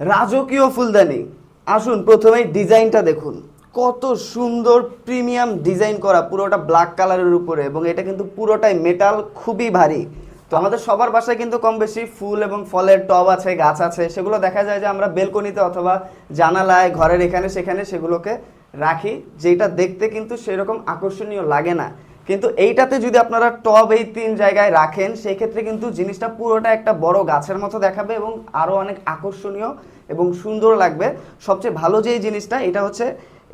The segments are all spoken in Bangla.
রাজকীয় ফুলদানি। আসুন, প্রথমেই ডিজাইনটা দেখুন। কত সুন্দর প্রিমিয়াম ডিজাইন করা, পুরোটা ব্ল্যাক কালারের উপরে, এবং এটা কিন্তু পুরোটাই মেটাল, খুবই ভারী। তো আমাদের সবার বাসায় কিন্তু কম বেশি ফুল এবং ফলের টব আছে, গাছ আছে, সেগুলো দেখা যায় যে আমরা বেলকনিতে অথবা জানালায়, ঘরের এখানে, সেখানে সেগুলোকে রাখি, যেটা দেখতে কিন্তু সেরকম আকর্ষণীয় লাগে না। কিন্তু এইটাতে যদি আপনারা টব এই তিন জায়গায় রাখেন, সেই ক্ষেত্রে কিন্তু জিনিসটা পুরোটা একটা বড় গাছের মতো দেখাবে এবং আরও অনেক আকর্ষণীয় এবং সুন্দর লাগবে। সবচেয়ে ভালো যে জিনিসটা, এটা হচ্ছে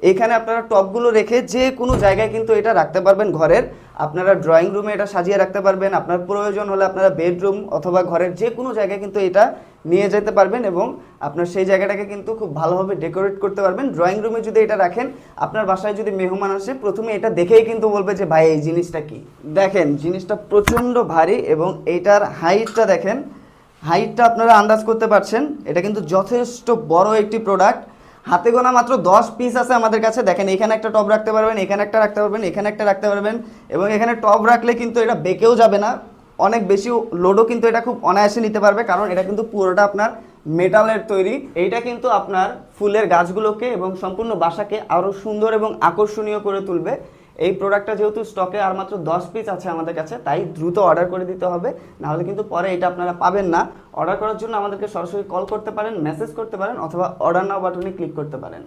এখানে আপনারা টপগুলো রেখে যে কোনো জায়গায় কিন্তু এটা রাখতে পারবেন ঘরের। আপনারা ড্রয়িং রুমে এটা সাজিয়ে রাখতে পারবেন। আপনার প্রয়োজন হলে আপনারা বেডরুম অথবা ঘরের যে কোনো জায়গায় কিন্তু এটা নিয়ে যেতে পারবেন এবং আপনার সেই জায়গাটাকে কিন্তু খুব ভালোভাবে ডেকোরেট করতে পারবেন। ড্রয়িং রুমে যদি এটা রাখেন, আপনার বাসায় যদি মেহমান আসে, প্রথমে এটা দেখেই কিন্তু বলবে যে, ভাই, এই জিনিসটা কি? দেখেন, জিনিসটা প্রচণ্ড ভারী এবং এটার হাইটটা দেখেন, হাইটটা আপনারা আন্দাজ করতে পারছেন। এটা কিন্তু যথেষ্ট বড় একটি প্রোডাক্ট হাতে গোনা মাত্র দশ পিস আছে আমাদের কাছে। দেখেন, এখানে একটা টপ রাখতে পারবেন, এখানে একটা রাখতে পারবেন, এখানে একটা রাখতে পারবেন এবং এখানে টপ রাখলে কিন্তু এটা বেঁকেও যাবে না। অনেক বেশি লোডও কিন্তু এটা খুব অনায়াসে নিতে পারবে, কারণ এটা কিন্তু পুরোটা আপনার মেটালের তৈরি। এইটা কিন্তু আপনার ফুলের গাছগুলোকে এবং সম্পূর্ণ বাসাকে আরও সুন্দর এবং আকর্ষণীয় করে তুলবে। এই প্রোডাক্টটা যেহেতু স্টকে আর মাত্র দশ পিস আছে আমাদের কাছে, তাই দ্রুত অর্ডার করে দিতে হবে। নাহলে কিন্তু পরে এটা আপনারা পাবেন না। অর্ডার করার জন্য আমাদেরকে সরাসরি কল করতে পারেন মেসেজ করতে পারেন, অথবা অর্ডার নাও বাটনে ক্লিক করতে পারেন।